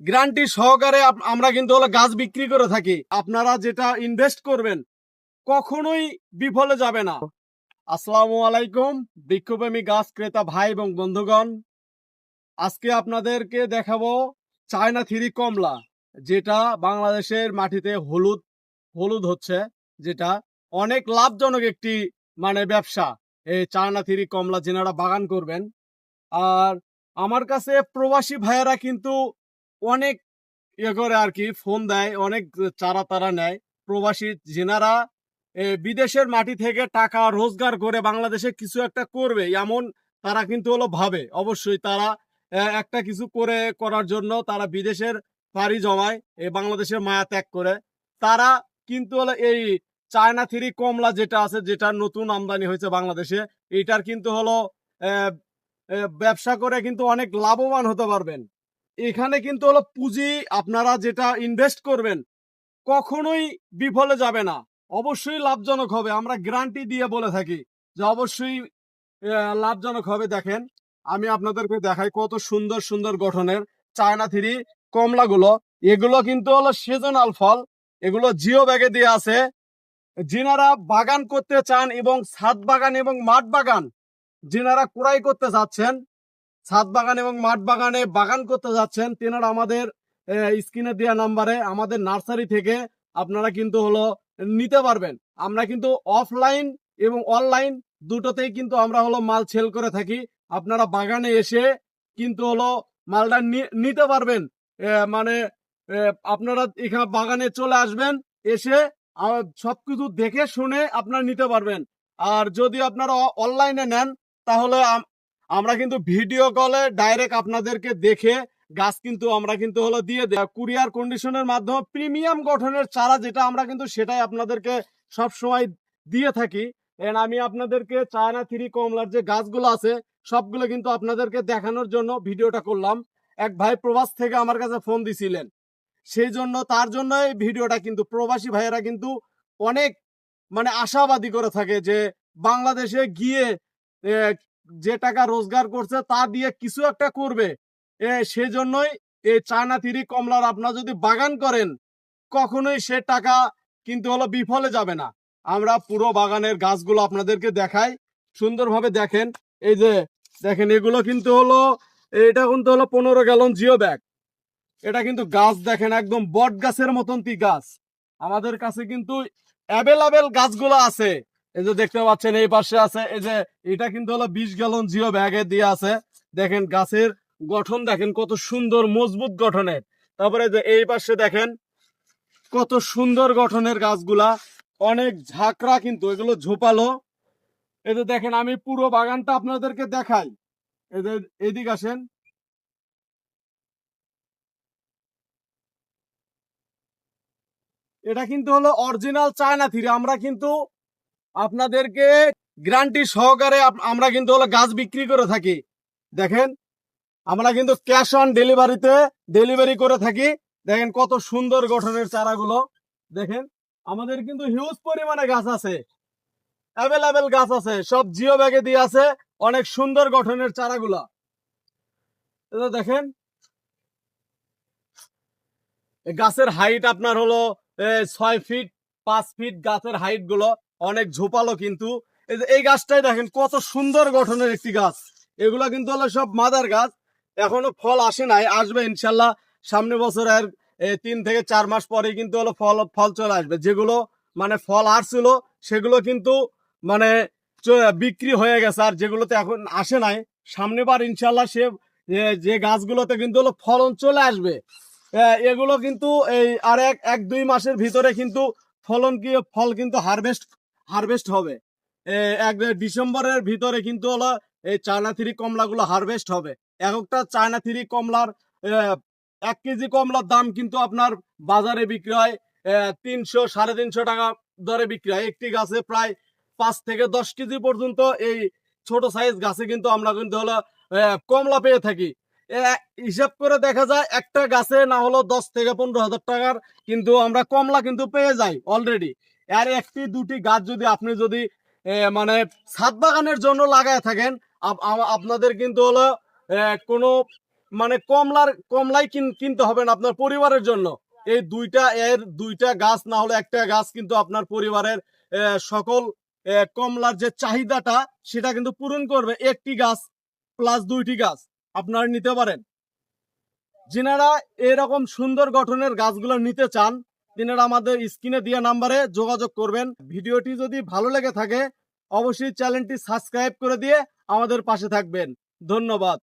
Guarantee সহকারে আমরা কিন্তু হলো গাছ বিক্রি করে থাকি। আপনারা যেটা ইনভেস্ট করবেন, কখনোই বিফলে যাবে না। আসসালামু আলাইকুম বৃক্ষপ্রেমী গাছ ক্রেতা ভাই এবং বন্ধুগণ। আজকে আপনাদেরকে দেখাবো চায়না থ্রি কমলা, যেটা বাংলাদেশের মাটিতে হলুদ হলুদ হচ্ছে, যেটা অনেক লাভজনক একটি মানে ব্যবসা। এই চায়না থ্রি কমলা যেনারা বাগান করবেন। আর আমার কাছে প্রবাসী ভাইয়েরা কিন্তু অনেক ইয়ে করে আর কি ফোন দেয়, অনেক চারা তারা নেয়। প্রবাসী যেনারা বিদেশের মাটি থেকে টাকা রোজগার করে বাংলাদেশে কিছু একটা করবে, এমন তারা কিন্তু হলো ভাবে। অবশ্যই তারা একটা কিছু করে করার জন্য তারা বিদেশের পাড়ি জমায় এই বাংলাদেশের মায়া ত্যাগ করে। তারা কিন্তু হলো এই চায়না থ্রি কমলা যেটা আছে, যেটা নতুন আমদানি হয়েছে বাংলাদেশে, এটার কিন্তু হলো ব্যবসা করে কিন্তু অনেক লাভবান হতে পারবেন। এখানে কিন্তু হলো পুঁজি, আপনারা যেটা ইনভেস্ট করবেন, কখনোই বিফলে যাবে না। অবশ্যই লাভজনক হবে। আমরা গ্যারান্টি দিয়ে বলে থাকি যে অবশ্যই লাভজনক হবে। দেখেন, আমি আপনাদেরকে দেখাই কত সুন্দর সুন্দর গঠনের চায়না থ্রি কমলাগুলো। এগুলো কিন্তু হলো সিজনাল ফল। এগুলো জিও ব্যাগে দিয়ে আছে। যিনারা বাগান করতে চান এবং ছাদ বাগান এবং মাঠ বাগান, যিনারা কুড়াই করতে যাচ্ছেন ছাদ বাগান এবং মাঠ বাগানে বাগান করতে যাচ্ছেন, তেনারা আমাদের স্ক্রিনে দেওয়া নাম্বারে আমাদের নার্সারি থেকে আপনারা কিন্তু হলো নিতে পারবেন। আমরা কিন্তু অফলাইন এবং অনলাইন দুটোতেই কিন্তু আমরা হলো মাল সেল করে থাকি। আপনারা বাগানে এসে কিন্তু হলো মালটা নিতে পারবেন। মানে আপনারা এখানে বাগানে চলে আসবেন, এসে সবকিছু দেখে শুনে আপনারা নিতে পারবেন। আর যদি আপনারা অনলাইনে নেন, তাহলে আমরা কিন্তু ভিডিও কলে ডাইরেক্ট আপনাদেরকে দেখে গাছ কিন্তু আমরা কিন্তু হলো দিয়ে দেয় কুরিয়ার কন্ডিশনের মাধ্যমে প্রিমিয়াম গঠনের চারা যেটা আমরা কিন্তু সেটাই আপনাদেরকে সব সময় দিয়ে থাকি। এন্ড আমি আপনাদেরকে চায়না থ্রি কমলার যে গাছগুলো আছে, সবগুলো কিন্তু আপনাদেরকে দেখানোর জন্য ভিডিওটা করলাম। এক ভাই প্রবাস থেকে আমার কাছে ফোন দিছিলেন। সেই জন্য, তার জন্য এই ভিডিওটা কিন্তু প্রবাসী ভাইয়েরা কিন্তু অনেক মানে আশাবাদী করে থাকে যে বাংলাদেশে গিয়ে যে টাকা রোজগার করছে তা দিয়ে কিছু একটা করবে। সেজন্যই এই চায়না থ্রি কমলার আপনার যদি বাগান করেন, কখনোই সে টাকা কিন্তু হলো বিফলে যাবে না। আমরা পুরো বাগানের গাছগুলো আপনাদেরকে দেখাই, সুন্দরভাবে দেখেন। এই যে, দেখেন এগুলো কিন্তু হলো, এটা কিন্তু হলো পনেরো গ্যালন জিও ব্যাগ। এটা কিন্তু গাছ দেখেন একদম বট গাছের মতন তি গাছ। আমাদের কাছে কিন্তু অ্যাভেলেবেল গাছগুলো আছে। এই যে দেখতে পাচ্ছেন, এই পাশে আছে, এই যে এটা কিন্তু হলো বিশ গ্যালন জিও ব্যাগে দিয়ে আছে। দেখেন গাছের গঠন, দেখেন কত সুন্দর মজবুত গঠনের। তারপরে যে এই পাশে দেখেন কত সুন্দর গঠনের গাছগুলা, অনেক ঝাঁকড়া কিন্তু, এগুলো ঝোপালো। এই যে দেখেন, আমি পুরো বাগানটা আপনাদেরকে দেখাই। যে এদিকে আসেন। এটা কিন্তু হলো অরিজিনাল চায়না থ্রি আমরা কিন্তু আপনাদেরকে গ্যারান্টি সহকারে আমরা কিন্তু হলো গাছ বিক্রি করে থাকি। দেখেন, আমরা কিন্তু ক্যাশ অন ডেলিভারিতে ডেলিভারি করে থাকি। দেখেন কত সুন্দর গঠনের চারাগুলো। দেখেন, আমাদের কিন্তু হিউজ পরিমাণে গাছ আছে। অ্যাভেলেবেল গাছ আছে। সব জিও ব্যাগে দিয়ে আছে অনেক সুন্দর গঠনের চারাগুলা। দেখেন গাছের হাইট আপনার হলো ছয় ফিট পাঁচ ফিট গাছের হাইটগুলো অনেক ঝোপালো কিন্তু। এই এই গাছটাই দেখেন কত সুন্দর গঠনের একটি গাছ। এগুলো কিন্তু হলো সব মাদার গাছ। এখনও ফল আসে নাই, আসবে ইনশাল্লাহ। সামনে বছরের তিন থেকে চার মাস পরে কিন্তু হলো ফল ফল চলে আসবে। যেগুলো মানে ফল আসছিল, সেগুলো কিন্তু মানে বিক্রি হয়ে গেছে। আর যেগুলোতে এখন আসে নাই সামনে বার ইনশাল্লাহ সে যে- যে গাছগুলোতে কিন্তু হলো ফলন চলে আসবে। এগুলো কিন্তু এই আর এক এক, দুই মাসের ভিতরে কিন্তু ফলন কি ফল কিন্তু হারভেস্ট হারভেস্ট হবে। এক ডিসেম্বরের ভিতরে কিন্তু হলো এই চায়না থ্রি কমলাগুলো হারভেস্ট হবে। এক একটা চায়না থ্রি কমলার এক কেজি কমলার দাম কিন্তু আপনার বাজারে বিক্রি হয় তিনশো, সাড়ে তিনশো টাকা দরে বিক্রি হয়। একটি গাছে প্রায় পাঁচ থেকে দশ কেজি পর্যন্ত এই ছোট সাইজ গাছে কিন্তু আমরা কিন্তু হলো কমলা পেয়ে থাকি। হিসাব করে দেখা যায় একটা গাছে না হলো দশ থেকে পনেরো হাজার টাকার কিন্তু আমরা কমলা কিন্তু পেয়ে যাই অলরেডি আর একটি, দুটি গাছ যদি আপনি যদি মানে ছাদ বাগানের জন্য লাগায় থাকেন আপনাদের কিন্তু হলো কোনো মানে কমলার, কমলাই কিন- কিনতে হবে না আপনার পরিবারের জন্য। এই দুইটা, এর দুইটা গাছ না হলে একটা গাছ কিন্তু আপনার পরিবারের সকল কমলার যে চাহিদাটা, সেটা কিন্তু পূরণ করবে একটি গাছ প্লাস দুইটি গাছ। আপনারা নিতে পারেন। যিনারা এরকম সুন্দর গঠনের গাছগুলো নিতে চান, তিনারা আমাদের স্ক্রিনে দেওয়া নাম্বারে যোগাযোগ করবেন। ভিডিওটি যদি ভালো লেগে থাকে, অবশ্যই চ্যানেলটি সাবস্ক্রাইব করে দিয়ে আমাদের পাশে থাকবেন। ধন্যবাদ।